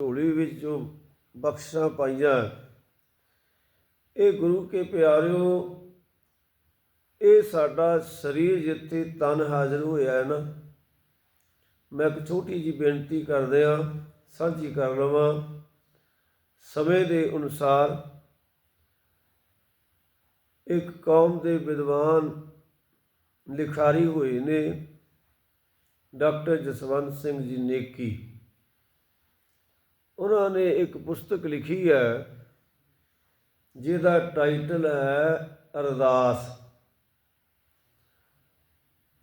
ਝੋਲੀ ਵਿੱਚ ਜੋ ਬਖਸ਼ਾਂ ਪਾਈਆਂ, ਇਹ ਗੁਰੂ ਕੇ ਪਿਆਰਿਓ, ਇਹ ਸਾਡਾ ਸਰੀਰ ਜਿੱਥੇ ਤਨ ਹਾਜ਼ਰ ਹੋਇਆ ਹੈ ਨਾ, ਮੈਂ ਇੱਕ ਛੋਟੀ ਜੀ ਬੇਨਤੀ ਕਰਦੇ ਆ ਸਾਂਝੀ ਕਰ ਲਵਾਂ, ਸਮੇਂ ਦੇ ਅਨੁਸਾਰ ਇੱਕ ਕੌਮ ਦੇ ਵਿਦਵਾਨ ਲਿਖਾਰੀ ਹੋਏ ਨੇ, ਡਾਕਟਰ ਜਸਵੰਤ ਸਿੰਘ ਜੀ ਨੇਕੀ। ਉਹਨਾਂ ਨੇ ਇੱਕ ਪੁਸਤਕ ਲਿਖੀ ਹੈ, ਜਿਹਦਾ ਟਾਈਟਲ ਹੈ ਅਰਦਾਸ।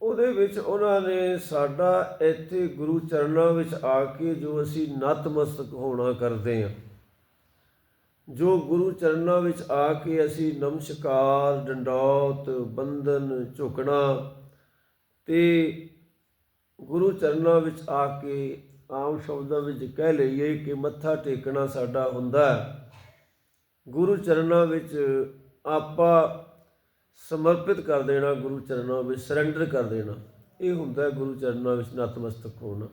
ਉਹਦੇ ਵਿੱਚ ਉਹਨਾਂ ਨੇ ਸਾਡਾ ਇੱਥੇ ਗੁਰੂ ਚਰਨਾਂ ਵਿੱਚ ਆ ਕੇ ਜੋ ਅਸੀਂ ਨਤਮਸਤਕ ਹੋਣਾ ਕਰਦੇ ਹਾਂ, ਜੋ ਗੁਰੂ ਚਰਨਾਂ ਵਿੱਚ ਆ ਕੇ ਅਸੀਂ ਨਮਸਕਾਰ, ਡੰਡੌਤ, ਬੰਧਨ, ਝੁਕਣਾ ਤੇ ਗੁਰੂ ਚਰਨਾਂ ਵਿੱਚ ਆ ਕੇ ਆਮ ਸ਼ਬਦਾਂ ਵਿੱਚ ਕਹਿ ਲਈਏ ਕਿ ਮੱਥਾ ਟੇਕਣਾ ਸਾਡਾ ਹੁੰਦਾ ਹੈ। ਗੁਰੂ ਚਰਨਾਂ ਵਿੱਚ ਆਪਾਂ ਸਮਰਪਿਤ ਕਰ ਦੇਣਾ, ਗੁਰੂ ਚਰਨਾਂ ਵਿੱਚ ਸਰੈਂਡਰ ਕਰ ਦੇਣਾ। ਇਹ ਹੁੰਦਾ ਗੁਰੂ ਚਰਨਾਂ ਵਿੱਚ ਨਤਮਸਤਕ ਹੋਣਾ।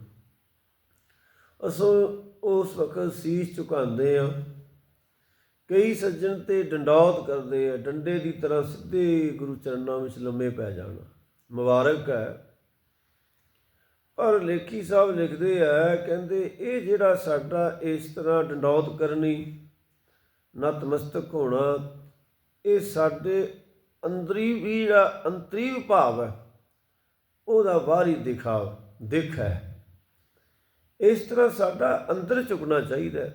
ਅਸੋ ਉਸ ਵਕਤ ਸੀਸ ਝੁਕਾਉਂਦੇ ਆ ਕਈ ਸੱਜਣ ਤੇ ਡੰਡੌਤ ਕਰਦੇ ਆ, ਡੰਡੇ ਦੀ ਤਰ੍ਹਾਂ ਸਿੱਧੇ ਗੁਰੂ ਚਰਨਾਂ ਵਿੱਚ ਲੰਮੇ ਪੈ ਜਾਣਾ। ਮੁਬਾਰਕ ਹੈ। ਪਰ ਲੇਖੀ ਸਾਹਿਬ ਲਿਖਦੇ ਆ, ਕਹਿੰਦੇ ਇਹ ਜਿਹੜਾ ਸਾਡਾ ਇਸ ਤਰ੍ਹਾਂ ਡੰਡੌਤ ਕਰਨੀ, ਨਤਮਸਤਕ ਹੋਣਾ, ਇਹ ਸਾਡੇ ਅੰਦਰੀ ਵੀ ਜਿਹੜਾ ਅੰਤਰੀ ਭਾਵ ਹੈ, ਉਹਦਾ ਬਾਹਰੀ ਦਿਖਾਵ ਦਿਖ ਹੈ। ਇਸ ਤਰ੍ਹਾਂ ਸਾਡਾ ਅੰਦਰ ਝੁਕਣਾ ਚਾਹੀਦਾ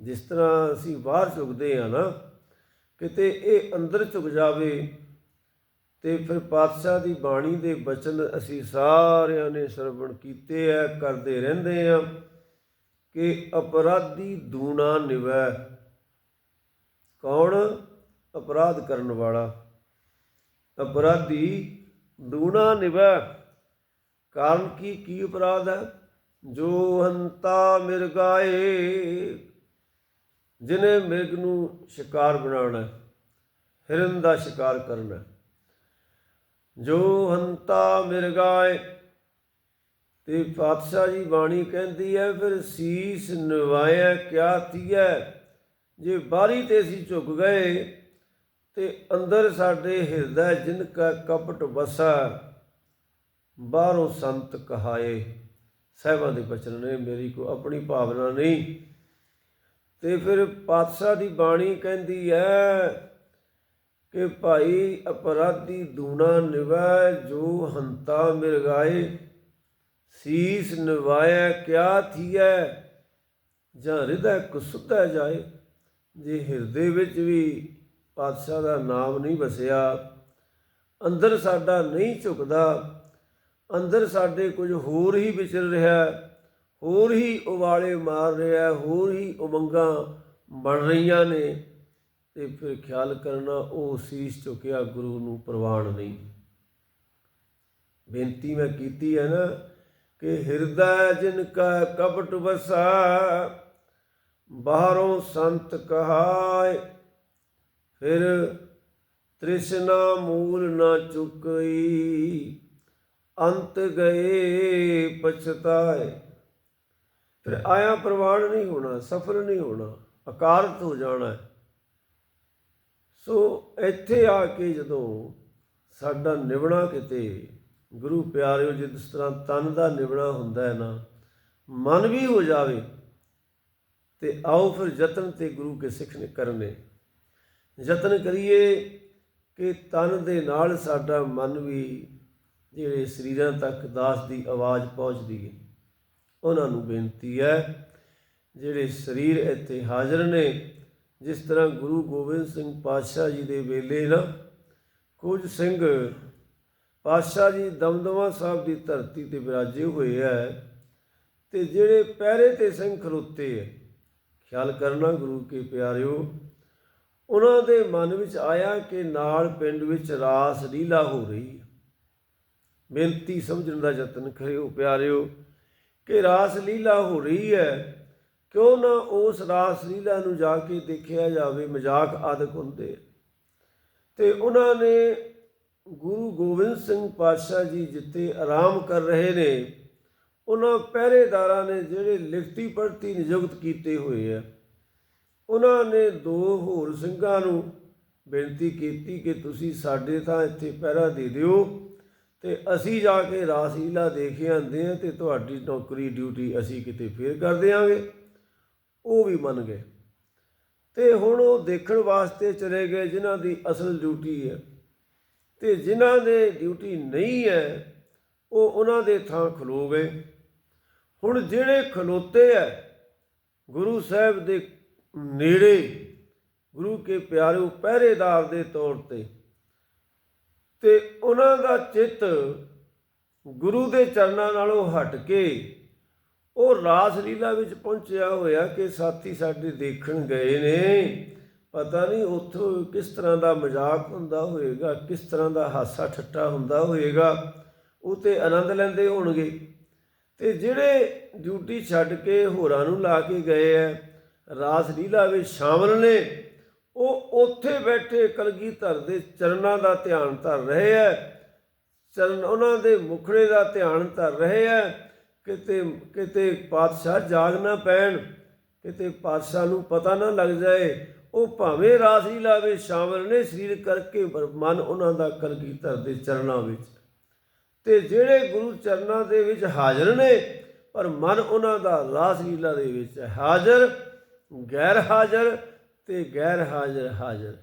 ਜਿਸ ਤਰ੍ਹਾਂ ਅਸੀਂ ਬਾਹਰ ਝੁਕਦੇ ਆ ਨਾ, ਕਿਤੇ ਇਹ ਅੰਦਰ ਝੁਕ ਜਾਵੇ ਤੇ ਫਿਰ ਪਾਤਸ਼ਾਹ ਦੀ ਬਾਣੀ ਦੇ ਬਚਨ ਅਸੀਂ ਸਾਰਿਆਂ ਨੇ ਸਰਵਣ ਕੀਤੇ ਆ ਕਰਦੇ ਰਹਿੰਦੇ ਆ ਕਿ ਅਪਰਾਧੀ ਦੂਣਾ ਨਿਵੈ। ਕੌਣ? ਅਪਰਾਧ ਕਰਨ ਵਾਲਾ। ਅਪਰਾਧੀ ਦੂਣਾ ਨਿਵੈ। ਕਾਰਨ ਕੀ ਕੀ ਅਪਰਾਧ ਹੈ ਜੋ ਹੰਤਾ ਮਿਰਗਾਏ ਜਿਨੇ ਮਿਰਗ ਨੂੰ ਸ਼ਿਕਾਰ ਬਣਾਉਣਾ, ਹਿਰਨ ਦਾ ਸ਼ਿਕਾਰ ਕਰਨਾ। ਜੋ ਹੰਤਾ ਮਿਰਗਾਏ ਤੇ ਪਾਤਸ਼ਾਹ ਜੀ ਬਾਣੀ ਕਹਿੰਦੀ ਹੈ, ਫਿਰ ਸੀਸ ਨਵਾਇਆ ਕਿਆ ਥੀਐ ਜੇ ਬਾਰੀ ਤੇ ਅਸੀਂ ਝੁਕ ਗਏ, ਤੇ ਅੰਦਰ ਸਾਡੇ ਹਿਰਦੈ ਜਿਨ ਕਾ ਕਪਟ ਵਸਾ, ਬਾਹਰੋਂ ਸੰਤ ਕਹਾਏ। ਸਾਹਿਬਾਂ ਦੇ ਬਚਨ ਨੇ, ਮੇਰੀ ਕੋ ਆਪਣੀ ਭਾਵਨਾ ਨਹੀਂ। ਤੇ ਫਿਰ ਪਾਤਸ਼ਾਹ ਦੀ ਬਾਣੀ ਕਹਿੰਦੀ ਹੈ ਕਿ ਭਾਈ ਅਪਰਾਧੀ ਦੂਣਾ ਨਿਵੈ ਜੋ ਹੰਤਾ ਮਿਰਗਾਏ, ਸੀਸ ਨਿਵਾਇਆ ਕਿਆ ਥੀਐ, ਜਾਂ ਹਿਰਦੈ ਕੁਸੁੱਧਾ ਜਾਏ। ਜੇ ਹਿਰਦੇ ਵਿੱਚ ਵੀ ਪਾਤਸ਼ਾਹ ਦਾ ਨਾਮ ਨਹੀਂ ਵਸਿਆ, ਅੰਦਰ ਸਾਡਾ ਨਹੀਂ ਝੁਕਦਾ, ਅੰਦਰ ਸਾਡੇ ਕੁਝ ਹੋਰ ਹੀ ਵਿਚਰ ਰਿਹਾ, ਹੋਰ ਹੀ ਉਵਾਲੇ ਮਾਰ ਰਿਹਾ, ਹੋਰ ਹੀ ਉਮੰਗਾਂ ਬਣ ਰਹੀਆਂ ਨੇ। ਤੇ ਫਿਰ ਖਿਆਲ ਕਰਨਾ ਉਹ ਸੀਸ ਝੁਕਿਆ ਗੁਰੂ ਨੂੰ ਪ੍ਰਵਾਨ ਨਹੀਂ। ਬੇਨਤੀ ਮੈਂ ਕੀਤੀ ਹੈ ਨਾ ਕਿ ਹਿਰਦਾ ਜਿਨ ਕਾ ਕਪਟ ਵਸਾ, ਬਾਹਰੋਂ ਸੰਤ ਕਹਾਏ, ਫਿਰ ਤ੍ਰਿਸ਼ਨਾ ਮੂਲ ਨਾ ਚੁਕਈ, ਅੰਤ ਗਏ ਪਛਤਾਏ। ਫਿਰ ਆਇਆ ਪ੍ਰਵਾਨ ਨਹੀਂ ਹੋਣਾ ਸਫਲ ਨਹੀਂ ਹੋਣਾ, ਅਕਾਰਤ ਹੋ ਜਾਣਾ। ਸੋ ਇੱਥੇ ਆ ਕੇ ਜਦੋਂ ਸਾਡਾ ਨਿਵਣਾ ਕਿਤੇ, ਗੁਰੂ ਪਿਆਰਿਓ, ਜਿਸ ਤਰ੍ਹਾਂ ਤਨ ਦਾ ਨਿਵਣਾ ਹੁੰਦਾ ਹੈ ਨਾ, ਮਨ ਵੀ ਹੋ ਜਾਵੇ, ਤੇ ਆਓ ਫਿਰ ਯਤਨ ਤੇ ਗੁਰੂ ਕੇ ਸਿੱਖ ਨੇ ਕਰਨੇ। ਯਤਨ ਕਰੀਏ ਕਿ ਤਨ ਦੇ ਨਾਲ ਸਾਡਾ ਮਨ ਵੀ ਜਿਹੜੇ ਸਰੀਰਾਂ ਤੱਕ ਦਾਸ ਦੀ ਆਵਾਜ਼ ਪਹੁੰਚਦੀ ਹੈ। ਉਹਨਾਂ ਨੂੰ ਬੇਨਤੀ ਹੈ, ਜਿਹੜੇ ਸਰੀਰ ਇੱਥੇ ਹਾਜ਼ਰ ਨੇ ਜਿਸ ਤਰ੍ਹਾਂ ਗੁਰੂ ਗੋਬਿੰਦ ਸਿੰਘ ਪਾਤਸ਼ਾਹ ਜੀ ਦੇ ਵੇਲੇ ਨਾ, ਕੁਝ ਸਿੰਘ ਪਾਤਸ਼ਾਹ ਜੀ ਦਮਦਮਾ ਸਾਹਿਬ ਦੀ ਧਰਤੀ ਤੇ ਵਿਰਾਜੇ ਹੋਏ ਹੈ ਤੇ ਜਿਹੜੇ ਪਹਿਰੇ ਤੇ ਸਿੰਘ ਖਲੋਤੇ ਹੈ ਖਿਆਲ ਕਰਨਾ ਗੁਰੂ ਕੇ ਪਿਆਰਿਓ, ਉਹਨਾਂ ਦੇ ਮਨ ਵਿੱਚ ਆਇਆ ਕਿ ਨਾਲ ਪਿੰਡ ਵਿੱਚ ਰਾਸ ਲੀਲਾ ਹੋ ਰਹੀ ਹੈ ਬੇਨਤੀ ਸਮਝਣ ਦਾ ਯਤਨ ਕਰਿਓ ਪਿਆਰਿਓ ਕਿ ਰਾਸ ਲੀਲਾ ਹੋ ਰਹੀ ਹੈ ਕਿਉਂ ਨਾ ਉਸ ਰਾਸ ਲੀਲਾ ਨੂੰ ਜਾ ਕੇ ਦੇਖਿਆ ਜਾਵੇ, ਮਜ਼ਾਕ ਆਦਿਕ ਹੁੰਦੇ ਤੇ ਉਹਨਾਂ ਨੇ ਗੁਰੂ ਗੋਬਿੰਦ ਸਿੰਘ ਪਾਤਸ਼ਾਹ ਜੀ ਜਿੱਤੇ ਆਰਾਮ ਕਰ ਰਹੇ ਨੇ, ਉਹਨਾਂ ਪਹਿਰੇਦਾਰਾਂ ਨੇ ਜਿਹੜੇ ਲਿਖਤੀ ਪੜਤੀ ਨਿਯੁਕਤ ਕੀਤੇ ਹੋਏ ਆ, ਉਹਨਾਂ ਨੇ ਦੋ ਹੋਰ ਸਿੰਘਾਂ ਨੂੰ ਬੇਨਤੀ ਕੀਤੀ ਕਿ ਤੁਸੀਂ ਸਾਡੇ ਤਾਂ ਇੱਥੇ ਪਹਿਰਾ ਦੇ ਦਿਓ ਤੇ ਅਸੀਂ ਜਾ ਕੇ ਰਾਸਲੀਲਾ ਦੇਖ ਆਂਦੇ ਆ ਤੇ ਤੁਹਾਡੀ ਨੌਕਰੀ ਡਿਊਟੀ ਅਸੀਂ ਕਿਤੇ ਫੇਰ ਕਰ ਦਿਆਂਗੇ। ਉਹ ਵੀ ਮੰਨ ਗਏ। ਤੇ ਹੁਣ ਉਹ ਦੇਖਣ ਵਾਸਤੇ ਚਲੇ ਗਏ ਜਿਨ੍ਹਾਂ ਦੀ ਅਸਲ ਡਿਊਟੀ ਹੈ। ਤੇ ਜਿਨ੍ਹਾਂ ਦੇ ਡਿਊਟੀ ਨਹੀਂ ਹੈ, ਉਹ ਉਹਨਾਂ ਦੇ ਥਾਂ ਖਲੋ ਗਏ। ਹੁਣ ਜਿਹੜੇ ਖਲੋਤੇ ਹੈ, ਗੁਰੂ ਸਾਹਿਬ ਦੇ ਨੇੜੇ, ਗੁਰੂ ਕੇ ਪਿਆਰੇ ਪਹਿਰੇਦਾਰ ਦੇ ਤੌਰ ਤੇ ਤੇ ਉਹਨਾਂ ਦਾ ਚਿੱਤ ਗੁਰੂ ਦੇ ਚਰਨਾਂ ਨਾਲੋਂ ਹਟ ਕੇ ਉਹ ਰਾਸ ਲੀਲਾ ਵਿੱਚ ਪਹੁੰਚਿਆ ਹੋਇਆ ਕਿ ਸਾਥੀ ਸਾਡੇ ਦੇਖਣ ਗਏ ਨੇ। ਪਤਾ ਨਹੀਂ ਉੱਥੋਂ ਕਿਸ ਤਰ੍ਹਾਂ ਦਾ ਮਜ਼ਾਕ ਹੁੰਦਾ ਹੋਏਗਾ, ਕਿਸ ਤਰ੍ਹਾਂ ਦਾ ਹਾਸਾ ਠੱਟਾ ਹੁੰਦਾ ਹੋਏਗਾ, ਉਹ ਤੇ ਆਨੰਦ ਲੈਂਦੇ ਹੋਣਗੇ। ਤੇ ਜਿਹੜੇ ਡਿਊਟੀ ਛੱਡ ਕੇ ਹੋਰਾਂ ਨੂੰ ਲਾ ਕੇ ਗਏ ਐ ਰਾਸ ਲੀਲਾ ਵਿੱਚ ਸ਼ਾਮਲ ਨੇ। ਉਹ ਉੱਥੇ ਬੈਠੇ ਕਲਗੀਧਰ ਦੇ ਚਰਨਾਂ ਦਾ ਧਿਆਨ ਧਰ ਰਹੇ ਐ, ਚਰਨ ਉਹਨਾਂ ਦੇ ਮੁਖੜੇ ਦਾ ਧਿਆਨ ਧਰ ਰਹੇ ਐ ਕਿਤੇ ਕਿਤੇ ਪਾਤਸ਼ਾਹ ਜਾਗ ਨਾ ਪੈਣ, ਕਿਤੇ ਪਾਤਸ਼ਾਹ ਨੂੰ ਪਤਾ ਨਾ ਲੱਗ ਜਾਏ, ਉਹ ਭਾਵੇਂ ਰਾਸ ਲੀਲਾ ਵਿੱਚ ਸ਼ਾਮਲ ਨੇ ਸਰੀਰ ਕਰਕੇ, ਪਰ ਮਨ ਉਹਨਾਂ ਦਾ ਕਲਗੀਧਰ ਦੇ ਚਰਨਾਂ ਵਿੱਚ ਤੇ ਜਿਹੜੇ ਗੁਰੂ ਚਰਨਾਂ ਦੇ ਵਿੱਚ ਹਾਜ਼ਰ ਨੇ, ਪਰ ਮਨ ਉਹਨਾਂ ਦਾ ਰਾਸ ਲੀਲਾ ਦੇ ਵਿੱਚ ਹੈ। ਹਾਜ਼ਰ, ਗੈਰ ਹਾਜ਼ਰ ਤੇ ਗੈਰ ਹਾਜ਼ਰ ਹਾਜ਼ਰ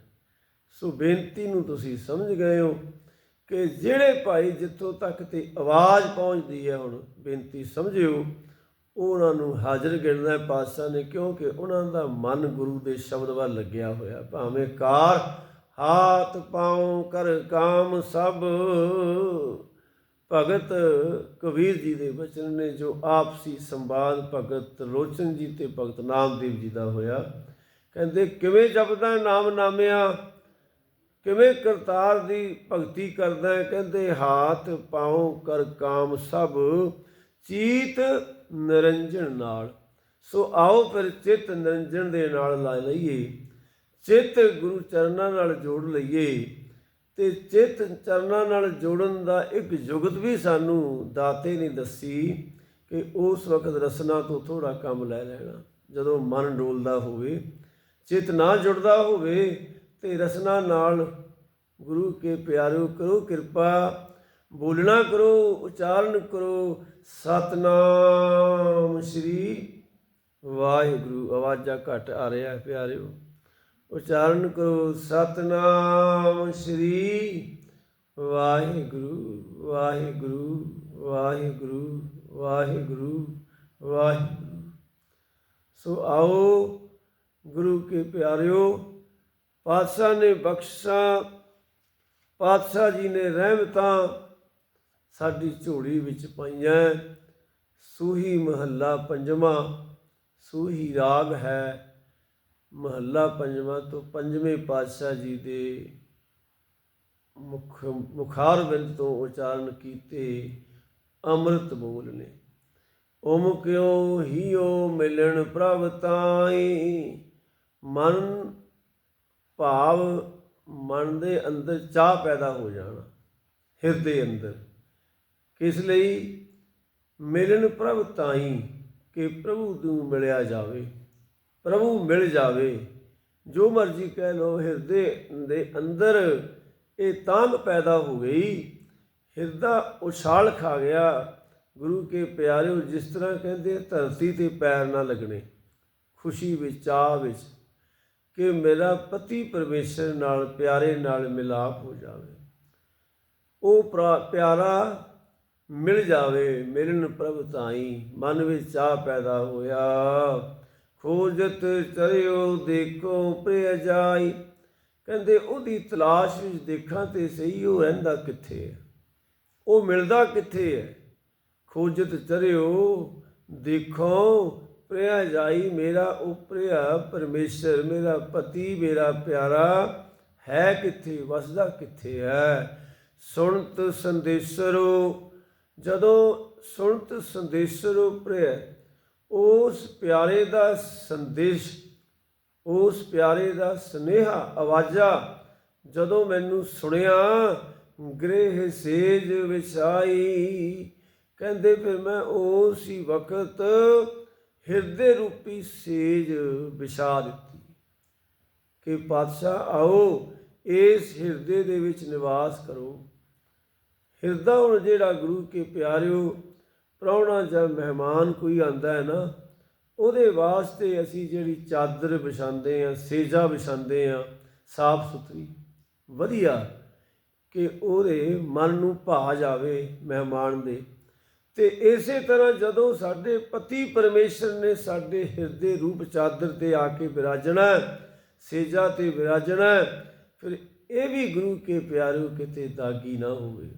ਸੋ ਬੇਨਤੀ ਨੂੰ ਤੁਸੀਂ ਸਮਝ ਗਏ ਹੋ ਕਿ ਜਿਹੜੇ ਭਾਈ ਜਿੱਥੋਂ ਤੱਕ ਤੇ ਆਵਾਜ਼ ਪਹੁੰਚਦੀ ਹੈ ਹੁਣ, ਬੇਨਤੀ ਸਮਝਿਓ, ਉਹਨਾਂ ਨੂੰ ਹਾਜ਼ਰ ਗਿਣਦਾ ਪਾਤਸ਼ਾਹ ਨੇ, ਕਿਉਂਕਿ ਉਹਨਾਂ ਦਾ ਮਨ ਗੁਰੂ ਦੇ ਸ਼ਬਦ ਵੱਲ ਲੱਗਿਆ ਹੋਇਆ। ਭਾਵੇਂ ਕਾਰ, ਹਾਥ, ਪਾਉ ਕਰ ਕਾਮ ਸਭ। ਭਗਤ ਕਬੀਰ ਜੀ ਦੇ ਬਚਨ ਨੇ ਜੋ ਆਪਸੀ ਸੰਵਾਦ, ਭਗਤ ਰੋਚਨ ਜੀ ਤੇ ਭਗਤ ਨਾਮਦੇਵ ਜੀ ਦਾ ਹੋਇਆ। ਕਹਿੰਦੇ, ਕਿਵੇਂ ਜਪਦਾ ਨਾਮ ਨਾਮਿਆ ਕਿਵੇਂ ਕਰਤਾਰ ਦੀ ਭਗਤੀ ਕਰਦਾ ਕਹਿੰਦੇ, ਹਾਥ ਪਾਉ ਕਰ ਕਾਮ ਸਭ, ਚੀਤ ਨਿਰੰਜਨ ਨਾਲ। ਸੋ ਆਓ ਫਿਰ ਚਿੱਤ ਨਿਰੰਜਨ ਦੇ ਨਾਲ ਲਾ ਲਈਏ। ਚਿੱਤ ਗੁਰੂ ਚਰਨਾਂ ਨਾਲ ਜੋੜ ਲਈਏ ਤੇ ਚਿੱਤ ਚਰਨਾਂ ਨਾਲ ਜੋੜਨ ਦਾ ਇੱਕ ਜੁਗਤ ਵੀ ਸਾਨੂੰ ਦਾਤੇ ਨੇ ਦੱਸੀ ਕਿ ਉਸ ਵਕਤ ਰਸਨਾ ਤੋਂ ਥੋੜਾ ਕੰਮ ਲੈ ਲੈਣਾ। ਜਦੋਂ ਮਨ ਡੋਲਦਾ ਹੋਵੇ, ਚਿੱਤ ਨਾ ਜੁੜਦਾ ਹੋਵੇ ਤੇ ਰਸਨਾ ਨਾਲ ਗੁਰੂ ਕੇ ਪਿਆਰਿਓ ਕਰੋ ਕਿਰਪਾ, ਬੋਲਣਾ ਕਰੋ, ਉਚਾਰਨ ਕਰੋ। ਸਤਨਾਮ ਸ੍ਰੀ ਵਾਹਿਗੁਰੂ। ਆਵਾਜ਼ਾਂ ਘੱਟ ਆ ਰਿਹਾ ਪਿਆਰਿਓ। ਉਚਾਰਨ ਕਰੋ। ਸਤਨਾਮ ਸ੍ਰੀ ਵਾਹਿਗੁਰੂ ਵਾਹਿਗੁਰੂ ਵਾਹਿਗੁਰੂ ਵਾਹਿਗੁਰੂ ਵਾਹਿਗੁਰੂ। ਸੋ ਆਓ ਗੁਰੂ ਕੇ ਪਿਆਰਿਓ ਪਾਤਸ਼ਾਹ ਨੇ ਬਖਸ਼ਾ ਪਾਤਸ਼ਾਹ ਜੀ ਨੇ ਰਹਿਮਤਾਂ ਸਾਡੀ ਝੋਲੀ ਵਿੱਚ ਪਾਈਆਂ ਸੂਹੀ ਮਹੱਲਾ ਪੰਜਵਾਂ, ਸੂਹੀ ਰਾਗ ਹੈ ਮਹੱਲਾ ਪੰਜਵਾਂ ਤੋਂ ਪੰਜਵੇਂ ਪਾਤਸ਼ਾਹ ਜੀ ਦੇ ਮੁਖ, ਮੁਖਾਰ ਬਿੰਦ ਤੋਂ ਉਚਾਰਨ ਕੀਤੇ ਅੰਮ੍ਰਿਤ ਬੋਲ ਨੇ। ਓਮ ਕਿਉ ਹੀਓ ਮਿਲਣ ਪ੍ਰਭ ਤਾਈ, ਮਨ ਭਾਵ ਮਨ ਦੇ ਅੰਦਰ ਚਾਹ ਪੈਦਾ ਹੋ ਜਾਣਾ, ਹਿਰਦੇ ਅੰਦਰ। ਕਿਸ ਲਈ? ਮਿਲਣ ਪ੍ਰਭ ਤਾਈ ਕਿ ਪ੍ਰਭੂ ਨੂੰ ਮਿਲਿਆ ਜਾਵੇ, ਪ੍ਰਭੂ ਮਿਲ ਜਾਵੇ। ਜੋ ਮਰਜ਼ੀ ਕਹਿ ਲੋ ਹਿਰਦੇ ਦੇ ਅੰਦਰ ਇਹ ਤਾਂਗ ਪੈਦਾ ਹੋ ਗਈ। ਹਿਰਦਾ ਉਛਾਲ ਖਾ ਗਿਆ। ਗੁਰੂ ਕੇ ਪਿਆਰਿਓ, ਜਿਸ ਤਰ੍ਹਾਂ ਕਹਿੰਦੇ ਧਰਤੀ ਤੇ ਪੈਰ ਨਾ ਲੱਗਣੇ, ਖੁਸ਼ੀ ਵਿੱਚ, ਚਾਹ ਵਿੱਚ। ਕਿ ਮੇਰਾ ਪਤੀ ਪਰਮੇਸ਼ਰ ਨਾਲ, ਪਿਆਰੇ ਨਾਲ ਮਿਲਾਪ ਹੋ ਜਾਵੇ। ਉਹ ਪ੍ਰਾ- ਪਿਆਰਾ ਮਿਲ ਜਾਵੇ ਮਿਲਨ ਪ੍ਰਭ ਤਾਈ ਮਨ ਵਿੱਚ ਚਾਹ ਪੈਦਾ ਹੋਇਆ। ਖੋਜਤ ਚਰਿਓ ਦੇਖੋ ਪ੍ਰਿਯ ਜਾਈ। ਕਹਿੰਦੇ, ਉਹਦੀ ਤਲਾਸ਼ ਵਿੱਚ ਦੇਖਾਂ ਤੇ ਸਹੀ ਉਹ ਰਹਿੰਦਾ ਕਿੱਥੇ ਹੈ? ਉਹ ਮਿਲਦਾ ਕਿੱਥੇ ਹੈ? ਖੋਜਤ ਚਰਿਓ ਦੇਖੋ ਪ੍ਰਿਆ ਜਾਈ ਮੇਰਾ, ਉਪਰਿਆ ਪ੍ਰਿਆ ਪਰਮੇਸ਼ਰ, ਮੇਰਾ ਪਤੀ, ਮੇਰਾ ਪਿਆਰਾ, ਹੈ ਕਿੱਥੇ, ਵਸਦਾ ਕਿੱਥੇ ਹੈ? ਸੁਣਤ ਸੰਦੇਸ਼ਰੋ, ਜਦੋਂ ਸੁਣਤ ਸੰਦੇਸ਼ਰੋ ਪ੍ਰਿਆ ਉਸ ਪਿਆਰੇ ਦਾ ਸੰਦੇਸ਼, ਉਸ ਪਿਆਰੇ ਦਾ ਸਨੇਹਾ ਆਵਾਜ਼ਾ, ਜਦੋਂ ਮੈਨੂੰ ਸੁਣਿਆ, ਗ੍ਰਹਿ ਸੇਜ ਵਿਛਾਈ, ਕਹਿੰਦੇ ਫਿਰ ਮੈਂ ਉਸ ਹੀ ਵਕਤ ਹਿਰਦੇ ਰੂਪੀ ਸੇਜ ਵਿਛਾ ਦਿੱਤੀ ਕਿ ਪਾਤਸ਼ਾਹ ਆਓ, ਇਸ ਹਿਰਦੇ ਦੇ ਵਿੱਚ ਨਿਵਾਸ ਕਰੋ। ਹਿਰਦਾ ਹੁਣ ਜਿਹੜਾ ਗੁਰੂ ਕੇ ਪਿਆਰਿਓ, ਪ੍ਰਾਹੁਣਾ ਜਾਂ ਮਹਿਮਾਨ ਕੋਈ ਆਂਦਾ ਹੈ ਨਾ, ਉਹਦੇ ਵਾਸਤੇ ਅਸੀਂ ਜਿਹੜੀ ਚਾਦਰ ਵਿਛਾਉਂਦੇ ਆ ਸੇਜਾ ਵਿਛਾਉਂਦੇ ਆ ਸਾਫ਼ ਸੁਥਰੀ, ਵਧੀਆ ਕਿ ਉਹਦੇ ਮਨ ਨੂੰ ਭਾ ਜਾਵੇ ਮਹਿਮਾਨ ਦੇ। ਤੇ ਇਸੇ ਤਰ੍ਹਾਂ ਜਦੋਂ ਸਾਡੇ ਪਤੀ ਪਰਮੇਸ਼ਰ ਨੇ ਸਾਡੇ ਹਿਰਦੇ ਰੂਪ ਚਾਦਰ ਤੇ ਆ ਕੇ ਵਿਰਾਜਣਾ ਸੇਜਾ ਤੇ ਵਿਰਾਜਣਾ ਫਿਰ ਇਹ ਵੀ ਗੁਰੂ ਕੇ ਪਿਆਰਿਓ ਕਿਤੇ ਦਾਗੀ ਨਾ ਹੋਵੇ।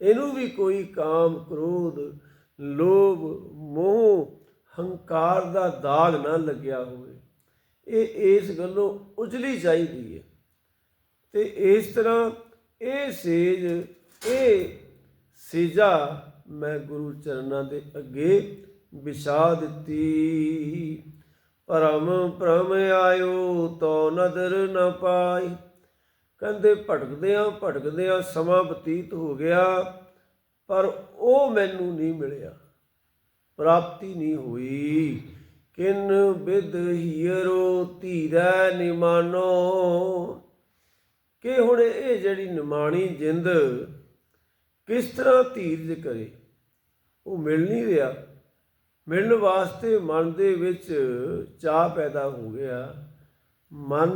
ਇਹਨੂੰ ਵੀ ਕੋਈ ਕਾਮ, ਕ੍ਰੋਧ, ਲੋਭ, ਮੋਹ, ਹੰਕਾਰ ਦਾ ਦਾਗ ਨਾ ਲੱਗਿਆ ਹੋਵੇ। ਇਹ ਇਸ ਗੱਲੋਂ ਉਜਲੀ ਚਾਹੀਦੀ ਹੈ। ਤੇ ਇਸ ਤਰ੍ਹਾਂ ਇਹ ਸੇਜ, ਇਹ ਸੇਜਾ ਮੈਂ ਗੁਰੂ ਚਰਨਾਂ ਦੇ ਅੱਗੇ ਵਿਛਾ ਦਿੱਤੀ। ਪਰਮ ਪ੍ਰਮ ਆਇਓ ਤੋ ਨਦਰ ਨ ਪਾਈ। ਕਹਿੰਦੇ ਭਟਕਦਿਆਂ ਭਟਕਦਿਆਂ ਸਮਾਂ ਬਤੀਤ ਹੋ ਗਿਆ, ਪਰ ਉਹ ਮੈਨੂੰ ਨਹੀਂ ਮਿਲਿਆ। ਪ੍ਰਾਪਤੀ ਨਹੀਂ ਹੋਈ। ਕਿਨ ਬਿਦ ਹੀਰੋ ਧੀਰੈ ਨਿਮਾਨੋ ਕਿ ਹੁਣ ਇਹ ਜਿਹੜੀ ਨਿਮਾਣੀ ਜਿੰਦ ਕਿਸ ਤਰ੍ਹਾਂ ਧੀਰਜ ਕਰੇ? ਉਹ ਮਿਲ ਨਹੀਂ ਰਿਹਾ। ਮਿਲਣ ਵਾਸਤੇ ਮਨ ਦੇ ਵਿੱਚ ਚਾਹ ਪੈਦਾ ਹੋ ਗਿਆ। ਮਨ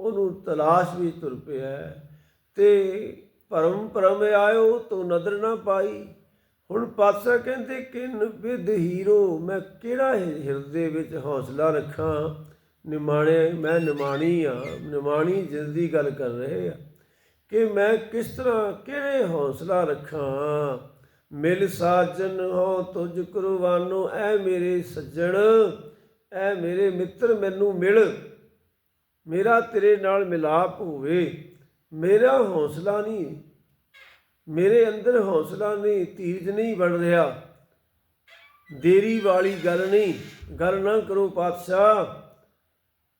ਉਹਨੂੰ ਤਲਾਸ਼ ਵੀ ਤੁਰ ਪਿਆ ਹੈ ਤੇ ਪਰਮ ਭਰਮ ਆਇਓ ਤੋ ਨਦਰ ਨਾ ਪਾਈ। ਹੁਣ ਪਾਤਸ਼ਾਹ ਕਹਿੰਦੇ, ਕਿਨ ਵਿਦ ਹੀਰੋ, ਮੈਂ ਕਿਹੜਾ ਹਿ- ਹਿਰਦੇ ਵਿੱਚ ਹੌਸਲਾ ਰੱਖਾਂ? ਨਿਮਾਣੇ ਮੈਂ ਨਿਮਾਣੀ ਆ ਨਿਮਾਣੀ ਜਿਸ ਦੀ ਗੱਲ ਕਰ ਰਹੇ ਆ ਕਿ ਮੈਂ ਕਿਸ ਤਰ੍ਹਾਂ, ਕਿਹੜੇ ਹੌਸਲਾ ਰੱਖਾਂ? ਮਿਲ ਸਾਜਨ ਹੋ ਤੁਝ ਕੁਰਬਾਨੋ, ਐ ਮੇਰੇ ਸੱਜਣ, ਐ ਮੇਰੇ ਮਿੱਤਰ, ਮੈਨੂੰ ਮਿਲ। ਮੇਰਾ ਤੇਰੇ ਨਾਲ ਮਿਲਾਪ ਹੋਵੇ, ਮੇਰਾ ਹੌਸਲਾ ਨਹੀਂ, ਮੇਰੇ ਅੰਦਰ ਹੌਸਲਾ ਨਹੀਂ ਤੀਰਜ ਨਹੀਂ ਬਣ ਰਿਹਾ। ਦੇਰੀ ਵਾਲੀ ਗੱਲ ਨਹੀਂ, ਗੱਲ ਨਾ ਕਰੋ ਪਾਤਸ਼ਾਹ।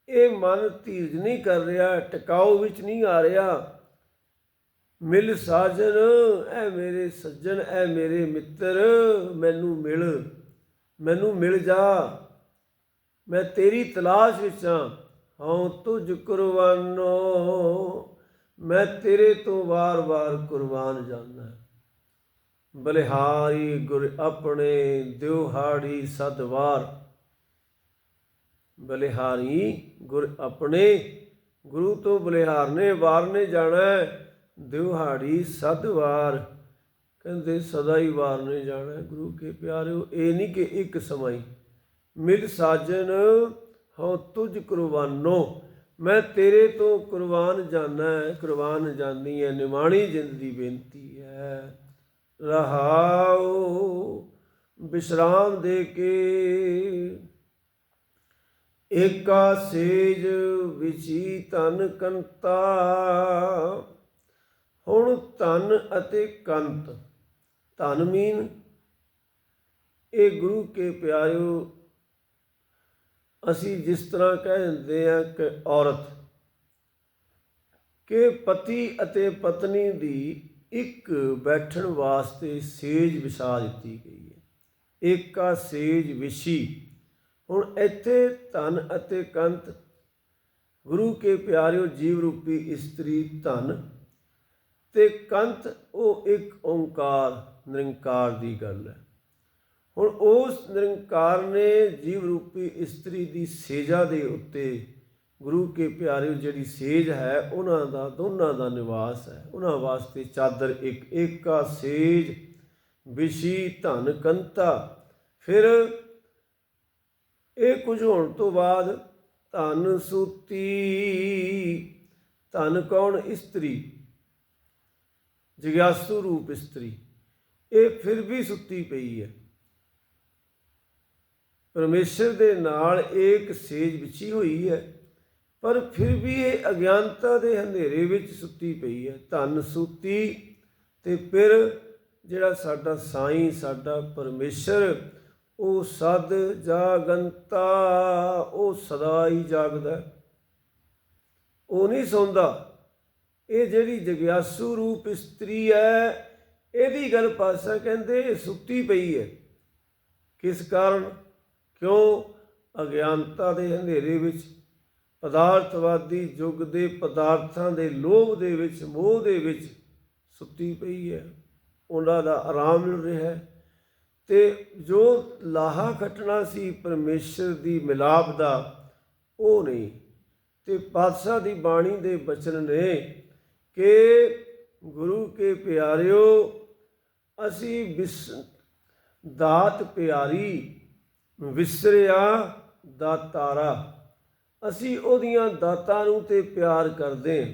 ਇਹ ਮਨ ਤੀਰਜ ਨਹੀਂ ਕਰ ਰਿਹਾ ਟਿਕਾਓ ਵਿੱਚ ਨਹੀਂ ਆ ਰਿਹਾ। ਮਿਲ ਸਾਜਨ ਐ ਮੇਰੇ ਸੱਜਣ, ਐ ਮੇਰੇ ਮਿੱਤਰ, ਮੈਨੂੰ ਮਿਲ ਮੈਨੂੰ ਮਿਲ ਜਾ। ਮੈਂ ਤੇਰੀ ਤਲਾਸ਼ ਵਿੱਚ ਹਾਂ ਹਉ ਤੁਝ ਕੁਰਬਾਨੋ। ਮੈਂ ਤੇਰੇ ਤੋਂ ਵਾਰ-ਵਾਰ ਕੁਰਬਾਨ ਜਾਂਦਾ। ਬਲਿਹਾਰੀ ਗੁਰ ਆਪਣੇ ਦਿਵਹਾੜੀ ਸਦਵਾਰ ਬਲਿਹਾਰੀ ਗੁਰ ਆਪਣੇ ਗੁਰੂ ਤੋਂ ਬਲਿਹਾਰਨੇ ਵਾਰ ਨੇ ਜਾਣਾ ਹੈ, ਸਦਵਾਰ। ਕਹਿੰਦੇ ਸਦਾ ਹੀ ਵਾਰ ਨੇ ਜਾਣਾ। ਗੁਰੂ ਕੇ ਪਿਆਰਿਓ ਇਹ ਨਹੀਂ ਕਿ ਇੱਕ ਸਮਾਈ। ਮਿਲ ਸਾਜਨ ਹਉ ਤੁਝ ਕੁਰਬਾਨੋ। ਮੈਂ ਤੇਰੇ ਤੋਂ ਕੁਰਬਾਨ ਜਾਣਾ ਹੈ ਕੁਰਬਾਨ ਜਾਨੀ ਹੈ। ਨਿਮਾਣੀ ਜਿੰਦ ਦੀ ਬੇਨਤੀ ਹੈ। ਰਹਾਓ ਵਿਸ਼ਰਾਮ ਦੇ ਕੇ। ਏਕਾ ਸੇਜ ਵਿਚੀ ਤਨ ਕੰਤਾ। ਹੁਣ ਤਨ ਅਤੇ ਕੰਤ। ਧਨ ਮੀਨ ਇਹ ਗੁਰੂ ਕੇ ਪਿਆਰਿਓ, ਅਸੀਂ ਜਿਸ ਤਰ੍ਹਾਂ ਕਹਿ ਦਿੰਦੇ ਆ ਕਿ ਔਰਤ, ਕਿ ਪਤੀ ਅਤੇ ਪਤਨੀ ਦੀ ਇੱਕ ਬੈਠਣ ਵਾਸਤੇ ਸੇਜ ਵਿਛਾ ਦਿੱਤੀ ਗਈ ਹੈ। ਏਕਾ ਸੇਜ ਵਿਛੀ। ਹੁਣ ਇੱਥੇ ਧਨ ਅਤੇ ਕੰਤ, ਗੁਰੂ ਕੇ ਪਿਆਰਿਓ ਜੀਵ ਰੂਪੀ ਇਸਤਰੀ ਧਨ ਤੇ ਕੰਤ ਉਹ ਇੱਕ ਓੰਕਾਰ, ਨਿਰੰਕਾਰ ਦੀ ਗੱਲ ਹੈ। ਹੁਣ ਉਸ ਨਿਰੰਕਾਰ ਨੇ ਜੀਵ ਰੂਪੀ ਇਸਤਰੀ ਦੀ ਸੇਜਾ ਦੇ ਉੱਤੇ ਗੁਰੂ ਕੇ ਪਿਆਰੇ ਜਿਹੜੀ ਸੇਜ ਹੈ, ਉਹਨਾਂ ਦਾ, ਦੋਨਾਂ ਦਾ ਨਿਵਾਸ ਹੈ। ਉਹਨਾਂ ਵਾਸਤੇ ਚਾਦਰ ਇੱਕ ਏਕਾ ਸੇਜ ਵਿਸ਼ੀ ਧਨ ਕੰਤਾ। ਫਿਰ ਇਹ ਕੁਝ ਹੋਣ ਤੋਂ ਬਾਅਦ ਧਨ ਸੂਤੀ, ਧਨ ਕੌਣ? ਇਸਤਰੀ। ਜਿਗਿਆਸੂ ਰੂਪ ਇਸਤਰੀ। ਇਹ ਫਿਰ ਵੀ ਸੁੱਤੀ ਪਈ ਹੈ। ਪਰਮੇਸ਼ਰ ਦੇ ਨਾਲ ਇੱਕ ਸੇਜ ਵਿਛੀ ਹੋਈ ਹੈ, ਪਰ ਫਿਰ ਵੀ ਇਹ ਅਗਿਆਨਤਾ ਦੇ ਹਨੇਰੇ ਵਿੱਚ ਸੁੱਤੀ ਪਈ ਹੈ। ਧਨ ਸੁੱਤੀ ਤੇ ਫਿਰ ਜਿਹੜਾ ਸਾਡਾ ਸਾਈਂ, ਸਾਡਾ ਪਰਮੇਸ਼ਰ, ਉਹ ਸਦ ਜਾਗੰਤਾ, ਉਹ ਸਦਾ ਹੀ ਜਾਗਦਾ। ਉਹ ਨਹੀਂ ਸੌਂਦਾ। ਇਹ ਜਿਹੜੀ ਜਗਿਆਸੂ ਰੂਪ ਇਸਤਰੀ ਹੈ, ਇਹਦੀ ਗੱਲ ਪਾਸਾ ਕਹਿੰਦੇ ਇਹ ਸੁੱਤੀ ਪਈ ਹੈ। ਕਿਸ ਕਾਰਨ? ਕਿਉਂ? ਅਗਿਆਨਤਾ ਦੇ ਹਨੇਰੇ ਵਿੱਚ, ਪਦਾਰਥਵਾਦੀ ਯੁੱਗ ਦੇ ਪਦਾਰਥਾਂ ਦੇ ਲੋਭ ਦੇ ਵਿੱਚ, ਮੋਹ ਦੇ ਵਿੱਚ ਸੁੱਤੀ ਪਈ ਹੈ। ਉਹਨਾਂ ਦਾ ਆਰਾਮ ਮਿਲ ਰਿਹਾ ਹੈ। ਤੇ ਜੋ ਲਾਹਾ ਖਟਣਾ ਸੀ ਪਰਮੇਸ਼ਰ ਦੀ ਮਿਲਾਪ ਦਾ, ਉਹ ਨਹੀਂ। ਤੇ ਪਾਤਸ਼ਾਹ ਦੀ ਬਾਣੀ ਦੇ ਬਚਨ ਨੇ ਕਿ ਗੁਰੂ ਕੇ ਪਿਆਰਿਓ, ਅਸੀਂ ਵਿਸ ਦਾਤ ਪਿਆਰੀ ਵਿਸਰਿਆ ਦਾਤਾਰਾ। ਅਸੀਂ ਉਹਦੀਆਂ ਦਾਤਾਂ ਨੂੰ ਤੇ ਪਿਆਰ ਕਰਦੇ ਹਾਂ।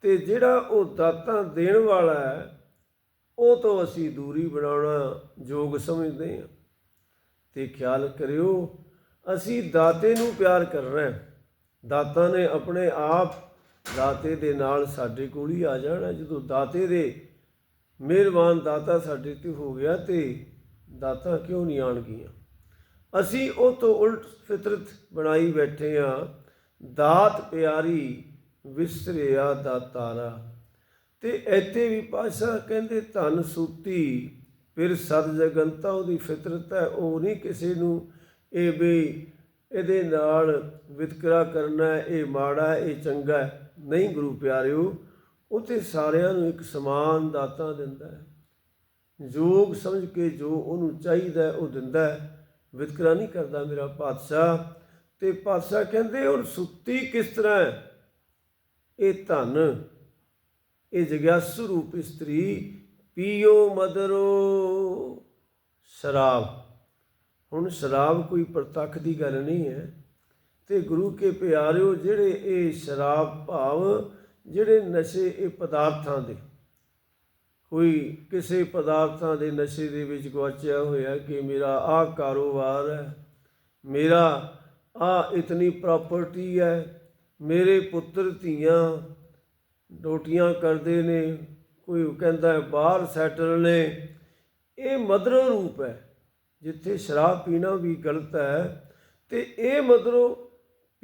ਤੇ ਜਿਹੜਾ ਉਹ ਦਾਤਾਂ ਦੇਣ ਵਾਲਾ ਹੈ, ਉਹ ਤੋਂ ਅਸੀਂ ਦੂਰੀ ਬਣਾਉਣਾ ਯੋਗ ਸਮਝਦੇ ਹਾਂ। ਤੇ ਖਿਆਲ ਕਰਿਓ, ਅਸੀਂ ਦਾਤੇ ਨੂੰ ਪਿਆਰ ਕਰਨਾ ਹੈ। ਦਾਤਾ ਨੇ ਆਪਣੇ ਆਪ ਦਾਤੇ ਦੇ ਨਾਲ ਸਾਡੇ ਕੋਲ ਹੀ ਆ ਜਾਣਾ। ਜਦੋਂ ਦਾਤੇ ਦੇ ਮਿਹਰਬਾਨ ਦਾਤਾ ਸਾਡੇ ਤੇ ਹੋ ਗਿਆ ਤੇ ਦਾਤਾ ਕਿਉਂ ਨਹੀਂ ਆਣਗੀਆਂ ਅਸੀਂ ਉਹ ਤੋਂ ਉਲਟ ਫਿਤਰਤ ਬਣਾਈ ਬੈਠੇ ਆ। ਦਾਤ ਪਿਆਰੀ ਵਿਸਰਿਆ ਦਾਤਾਰਾ ਤੇ ਇੱਥੇ ਵੀ ਪਾਸ਼ਾ ਕਹਿੰਦੇ, ਧਨ ਸੂਤੀ, ਫਿਰ ਸਦ ਜਗਨਤਾ ਉਹਦੀ ਫਿਤਰਤ ਹੈ। ਉਹ ਨਹੀਂ ਕਿਸੇ ਨੂੰ ਇਹ ਵੀ ਇਹਦੇ ਨਾਲ ਵਿਤਕਰਾ ਕਰਨਾ ਇਹ ਮਾੜਾ ਇਹ ਚੰਗਾ ਹੈ। ਨਹੀਂ ਗੁਰੂ ਪਿਆਰਿਓ ਉਹ ਤੇ ਸਾਰਿਆਂ ਨੂੰ ਇੱਕ ਸਮਾਨ ਦਾਤਾ ਦਿੰਦਾ ਹੈ। ਯੋਗ ਸਮਝ ਕੇ ਜੋ ਉਹਨੂੰ ਚਾਹੀਦਾ ਉਹ ਦਿੰਦਾ ਹੈ। ਵਿਤਕਰਾ ਨਹੀਂ ਕਰਦਾ ਮੇਰਾ ਪਾਤਸ਼ਾਹ। ਤੇ ਪਾਤਸ਼ਾਹ ਕਹਿੰਦੇ ਹੁਣ ਸੁੱਤੀ ਕਿਸ ਤਰ੍ਹਾਂ ਇਹ ਧਨ, ਇਹ ਜਗਿਆਸੂ ਰੂਪ ਇਸਤਰੀ, ਪੀਓ ਮਦਰੋ ਸ਼ਰਾਬ। ਹੁਣ ਸ਼ਰਾਬ ਕੋਈ ਪ੍ਰਤੱਖ ਦੀ ਗੱਲ ਨਹੀਂ ਹੈ। ਤੇ ਗੁਰੂ ਕੇ ਪਿਆਰਿਓ, ਜਿਹੜੇ ਇਹ ਸ਼ਰਾਬ ਭਾਵ, ਜਿਹੜੇ ਨਸ਼ੇ ਇਹ ਪਦਾਰਥਾਂ ਦੇ। ਕੋਈ ਕਿਸੇ ਪਦਾਰਥਾਂ ਦੇ ਨਸ਼ੇ ਦੇ ਵਿੱਚ ਗਵਾਚਿਆ ਹੋਇਆ ਕਿ ਮੇਰਾ ਆਹ ਕਾਰੋਬਾਰ ਹੈ, ਮੇਰਾ ਆ ਇਤਨੀ ਪ੍ਰਾਪਰਟੀ ਹੈ, ਮੇਰੇ ਪੁੱਤਰ ਧੀਆਂ ਡੋਟੀਆਂ ਕਰਦੇ ਨੇ, ਕੋਈ ਕਹਿੰਦਾ ਹੈ ਬਾਹਰ ਸੈਟਲ ਨੇ। ਇਹ ਮਦਰ ਰੂਪ ਹੈ, ਜਿੱਥੇ ਸ਼ਰਾਬ ਪੀਣਾ ਵੀ ਗਲਤ ਹੈ, ਤੇ ਇਹ ਮਦਰੋ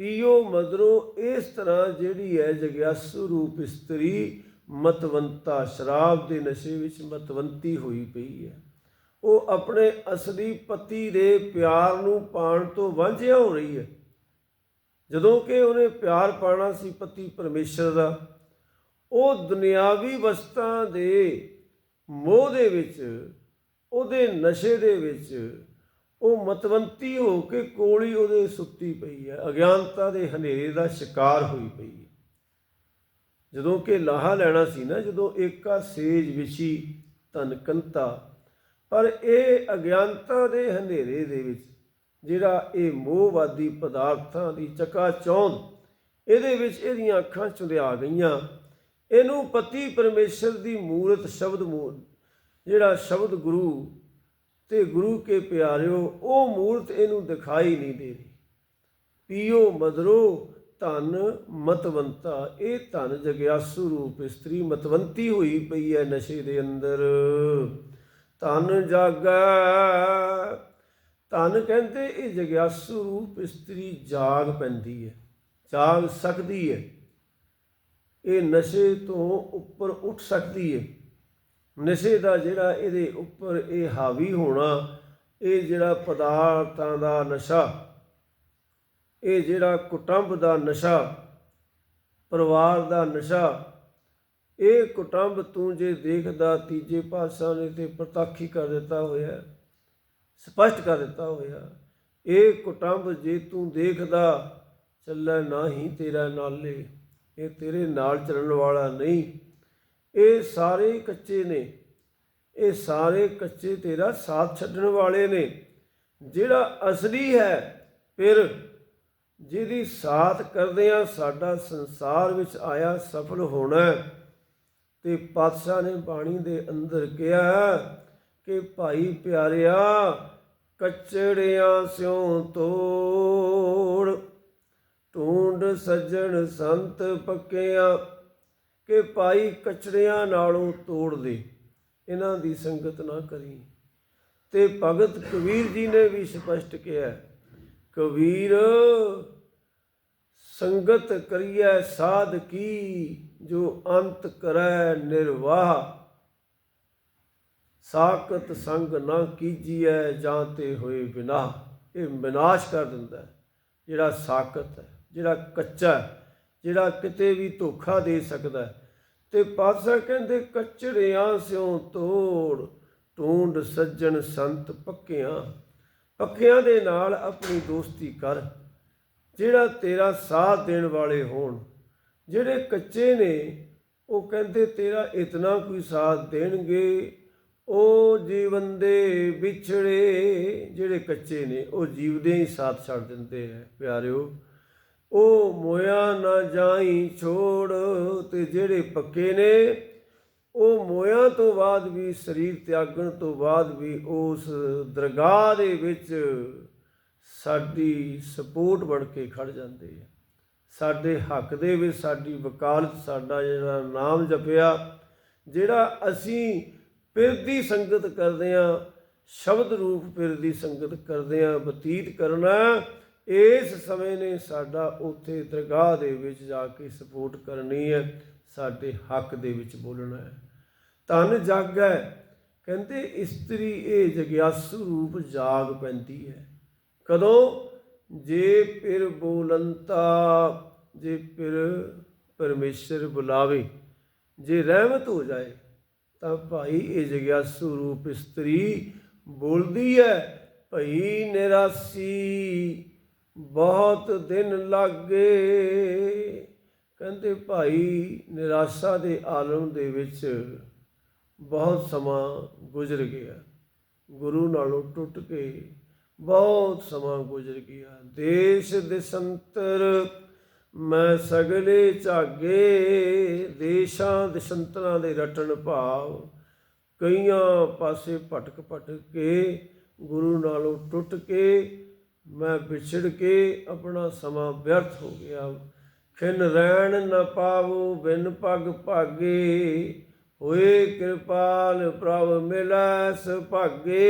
ਪੀਓ ਮਦਰੋ, ਇਸ ਤਰ੍ਹਾਂ ਜਿਹੜੀ ਹੈ ਜਗਿਆਸੂ ਰੂਪ ਇਸਤਰੀ ਮਤਵੰਤਾ, ਸ਼ਰਾਬ ਦੇ ਨਸ਼ੇ ਵਿੱਚ ਮਤਵੰਤੀ ਹੋਈ ਪਈ ਹੈ। ਉਹ ਆਪਣੇ ਅਸਲੀ ਪਤੀ ਦੇ ਪਿਆਰ ਨੂੰ ਪਾਣ ਤੋਂ ਵਾਂਝਿਆ ਹੋ ਰਹੀ ਹੈ। ਜਦੋਂ ਕਿ ਉਹਨੇ ਪਿਆਰ ਪਾਣਾ ਸੀ ਪਤੀ ਪਰਮੇਸ਼ਰ ਦਾ, ਉਹ ਦੁਨਿਆਵੀ ਵਸਤਾਂ ਦੇ ਮੋਹ ਦੇ ਵਿੱਚ, ਉਹਦੇ ਨਸ਼ੇ ਦੇ ਵਿੱਚ ਉਹ ਮਤਵੰਤੀ ਹੋ ਕੇ ਕੋਲੀ ਉਹਦੇ ਸੁੱਤੀ ਪਈ ਹੈ। ਅਗਿਆਨਤਾ ਦੇ ਹਨੇਰੇ ਦਾ ਸ਼ਿਕਾਰ ਹੋਈ ਪਈ ਹੈ। ਜਦੋਂ ਕਿ ਲਾਹਾ ਲੈਣਾ ਸੀ ਨਾ, ਜਦੋਂ ਏਕਾ ਸੇਜ ਵਿਛੀ ਤਨ ਕੰਤਾ, ਪਰ ਇਹ ਅਗਿਆਨਤਾ ਦੇ ਹਨੇਰੇ ਦੇ ਵਿੱਚ, ਜਿਹੜਾ ਇਹ ਮੋਹਵਾਦੀ ਪਦਾਰਥਾਂ ਦੀ ਚਕਾ ਚੌਂਦ ਇਹਦੇ ਵਿੱਚ ਇਹਦੀਆਂ ਅੱਖਾਂ ਚੁੰਦਿਆ ਗਈਆਂ। ਇਹਨੂੰ ਪਤੀ ਪਰਮੇਸ਼ਰ ਦੀ ਮੂਰਤ ਸ਼ਬਦ ਮੂਰ ਜਿਹੜਾ ਸ਼ਬਦ ਗੁਰੂ ਤੇ ਗੁਰੂ ਕੇ ਪਿਆਰਿਓ, ਉਹ ਮੂਰਤ ਇਹਨੂੰ ਦਿਖਾਈ ਨਹੀਂ ਦੇ ਰਹੀ। ਪੀਓ ਮਦਰੋ, ਧਨ ਮਤਵੰਤਾ, ਇਹ ਧਨ ਜਗਿਆਸੂ ਰੂਪ ਇਸਤਰੀ ਮਤਵੰਤੀ ਹੋਈ ਪਈ ਹੈ ਨਸ਼ੇ ਦੇ ਅੰਦਰ। ਧਨ ਜਾਗੈ, ਧਨ ਕਹਿੰਦੇ ਇਹ ਜਗਿਆਸੂ ਰੂਪ ਇਸਤਰੀ ਜਾਗ ਪੈਂਦੀ ਹੈ, ਜਾਗ ਸਕਦੀ ਹੈ। ਇਹ ਨਸ਼ੇ ਤੋਂ ਉੱਪਰ ਉੱਠ ਸਕਦੀ ਹੈ। ਨਸ਼ੇ ਦਾ ਜਿਹੜਾ ਇਹਦੇ ਉੱਪਰ ਇਹ ਹਾਵੀ ਹੋਣਾ, ਇਹ ਜਿਹੜਾ ਪਦਾਰਥਾਂ ਦਾ ਨਸ਼ਾ, ਇਹ ਜਿਹੜਾ ਕੁਟੰਬ ਦਾ ਨਸ਼ਾ, ਪਰਿਵਾਰ ਦਾ ਨਸ਼ਾ, ਇਹ ਕੁਟੰਬ ਤੂੰ ਜੇ ਦੇਖਦਾ ਤੀਜੇ ਪਾਤਸ਼ਾਹ ਨੇ ਤੇ ਪ੍ਰਤੱਖ ਕਰ ਦਿੱਤਾ ਹੋਇਆ, ਸਪਸ਼ਟ ਕਰ ਦਿੱਤਾ ਹੋਇਆ, ਇਹ ਕੁਟੰਬ ਜੇ ਤੂੰ ਦੇਖਦਾ, ਚੱਲੈ ਨਾਹੀ ਤੇਰਾ ਨਾਲੇ, ਇਹ ਤੇਰੇ ਨਾਲ ਚੱਲਣ ਵਾਲਾ ਨਹੀਂ। ਇਹ ਸਾਰੇ ਕੱਚੇ ਨੇ ਇਹ ਸਾਰੇ ਕੱਚੇ ਤੇਰਾ ਸਾਥ ਛੱਡਣ ਵਾਲੇ ਨੇ ਜਿਹੜਾ ਅਸਲੀ ਹੈ, ਫਿਰ ਜਿਹਦੀ ਸਾਥ ਕਰਦਿਆਂ ਸਾਡਾ ਸੰਸਾਰ ਵਿੱਚ ਆਇਆ ਸਫਲ ਹੋਣਾ ਹੈ। ਤੇ ਪਾਤਸ਼ਾਹ ਨੇ ਬਾਣੀ ਦੇ ਅੰਦਰ ਕਿਹਾ ਕਿ, ਭਾਈ ਪਿਆਰਿਆ, ਕੱਚੜਿਆਂ ਸਿਉ ਤੋੜ, ਢੂੰਡ ਸੱਜਣ ਸੰਤ ਪੱਕਿਆ ਕਿ ਭਾਈ ਕਚੜਿਆਂ ਨਾਲੋਂ ਤੋੜ ਦੇ ਇਹਨਾਂ ਦੀ ਸੰਗਤ ਨਾ ਕਰੀ। ਤੇ ਭਗਤ ਕਬੀਰ ਜੀ ਨੇ ਵੀ ਸਪਸ਼ਟ ਕਿਹਾ ਕਬੀਰ ਸੰਗਤ ਕਰੀਐ ਸਾਧ ਕੀ ਜੋ ਅੰਤ ਕਰੈ ਨਿਰਵਾਹ। ਸਾਖਤ ਸੰਗ ਨਾ ਕੀਜੀਐ ਜਾਂ ਤੇ ਹੋਏ ਬਿਨਾ ਇਹ ਵਿਨਾਸ਼ ਕਰ ਦਿੰਦਾ ਜਿਹੜਾ ਸਾਖਤ ਹੈ ਜਿਹੜਾ ਕੱਚਾ ਹੈ, ਜਿਹੜਾ ਕਿਤੇ ਵੀ ਧੋਖਾ ਦੇ ਸਕਦਾ ਹੈ। ਤੇ ਪਾਤਸ਼ਾਹ ਕਹਿੰਦੇ ਕਚੜਿਆਂ ਸਿਓ ਤੋੜ, ਟੂੰਡ ਸੱਜਣ ਸੰਤ ਪੱਕਿਆਂ। ਪੱਕਿਆਂ ਦੇ ਨਾਲ ਆਪਣੀ ਦੋਸਤੀ ਕਰ, ਜਿਹੜਾ ਤੇਰਾ ਸਾਥ ਦੇਣ ਵਾਲੇ ਹੋਣ। ਜਿਹੜੇ ਕੱਚੇ ਨੇ, ਉਹ ਕਹਿੰਦੇ, ਤੇਰਾ ਇਤਨਾ ਕੋਈ ਸਾਥ ਦੇਣਗੇ। ਉਹ ਜੀਵਨ ਦੇ ਵਿਛੜੇ ਜਿਹੜੇ ਕੱਚੇ ਨੇ, ਉਹ ਜੀਵਦੇ ਹੀ ਸਾਥ ਛੱਡ ਦਿੰਦੇ ਹੈ। ਪਿਆਰਿਓ ਉਹ ਮੋਇਆ ਨਾ ਜਾਈ ਛੋੜ ਤੇ ਜਿਹੜੇ ਪੱਕੇ ਨੇ, ਉਹ ਮੋਇਆ ਤੋਂ ਬਾਅਦ ਵੀ, ਸਰੀਰ ਤਿਆਗਣ ਤੋਂ ਬਾਅਦ ਵੀ ਉਸ ਦਰਗਾਹ ਦੇ ਵਿੱਚ ਸਾਡੀ ਸਪੋਰਟ ਬਣ ਕੇ ਖੜ ਜਾਂਦੇ ਆ। ਸਾਡੇ ਹੱਕ ਦੇ ਵਿੱਚ ਸਾਡੀ ਵਕਾਲਤ, ਸਾਡਾ ਜਿਹੜਾ ਨਾਮ ਜਪਿਆ, ਜਿਹੜਾ ਅਸੀਂ ਪਿਰ ਦੀ ਸੰਗਤ ਕਰਦੇ ਆ, ਸ਼ਬਦ ਰੂਪ ਪਿਰ ਦੀ ਸੰਗਤ ਕਰਦੇ ਆ, ਬਤੀਤ ਕਰਨਾ ਇਸ ਸਮੇਂ ਨੇ ਸਾਡਾ ਉੱਥੇ ਦਰਗਾਹ ਦੇ ਵਿੱਚ ਜਾ ਕੇ ਸਪੋਰਟ ਕਰਨੀ ਹੈ, ਸਾਡੇ ਹੱਕ ਦੇ ਵਿੱਚ ਬੋਲਣਾ ਹੈ। ਤਨ ਹੈ ਕਹਿੰਦੇ ਇਸਤਰੀ ਇਹ ਜਗਿਆਸੂ ਰੂਪ ਜਾਗ ਪੈਂਦੀ ਹੈ। ਕਦੋਂ? ਜੇ ਫਿਰ ਬੋਲੰਤਾ, ਜੇ ਫਿਰ ਪਰਮੇਸ਼ਰ ਬੁਲਾਵੇ, ਜੇ ਰਹਿਮਤ ਹੋ ਜਾਏ, ਤਾਂ ਭਾਈ ਇਹ ਜਗਿਆਸੂ ਰੂਪ ਇਸਤਰੀ ਬੋਲਦੀ ਹੈ, ਭਈ ਨਿਰਾਸੀ। ਬਹੁਤ ਦਿਨ ਲੱਗੇ। ਕਹਿੰਦੇ ਭਾਈ ਨਿਰਾਸ਼ਾ ਦੇ ਆਲਮ ਦੇ ਵਿੱਚ ਬਹੁਤ ਸਮਾਂ ਗੁਜ਼ਰ ਗਿਆ। ਗੁਰੂ ਨਾਲੋਂ ਟੁੱਟ ਕੇ ਬਹੁਤ ਸਮਾਂ ਗੁਜ਼ਰ ਗਿਆ। ਦੇਸ਼ ਦਿਸੰਤਰ ਮੈਂ ਸਗਲੇ ਝਾਗੇ। ਦੇਸ਼ਾਂ ਦਿਸੰਤਰਾਂ ਦੇ ਰਟਣ ਭਾਵ ਕਈਆਂ ਪਾਸੇ ਭਟਕ ਭਟਕ ਕੇ ਗੁਰੂ ਨਾਲੋਂ ਟੁੱਟ ਕੇ ਮੈਂ ਵਿਛੜ ਕੇ ਆਪਣਾ ਸਮਾਂ ਵਿਅਰਥ ਹੋ ਗਿਆ। ਖਿਨ ਰਹਿਣ ਨਾ ਪਾਵੋ, ਬਿਨ ਪਗ ਭਾਗੇ। ਹੋਏ ਕਿਰਪਾਲ ਪ੍ਰਭ ਮਿਲੈ ਸੁਭਾਗੇ।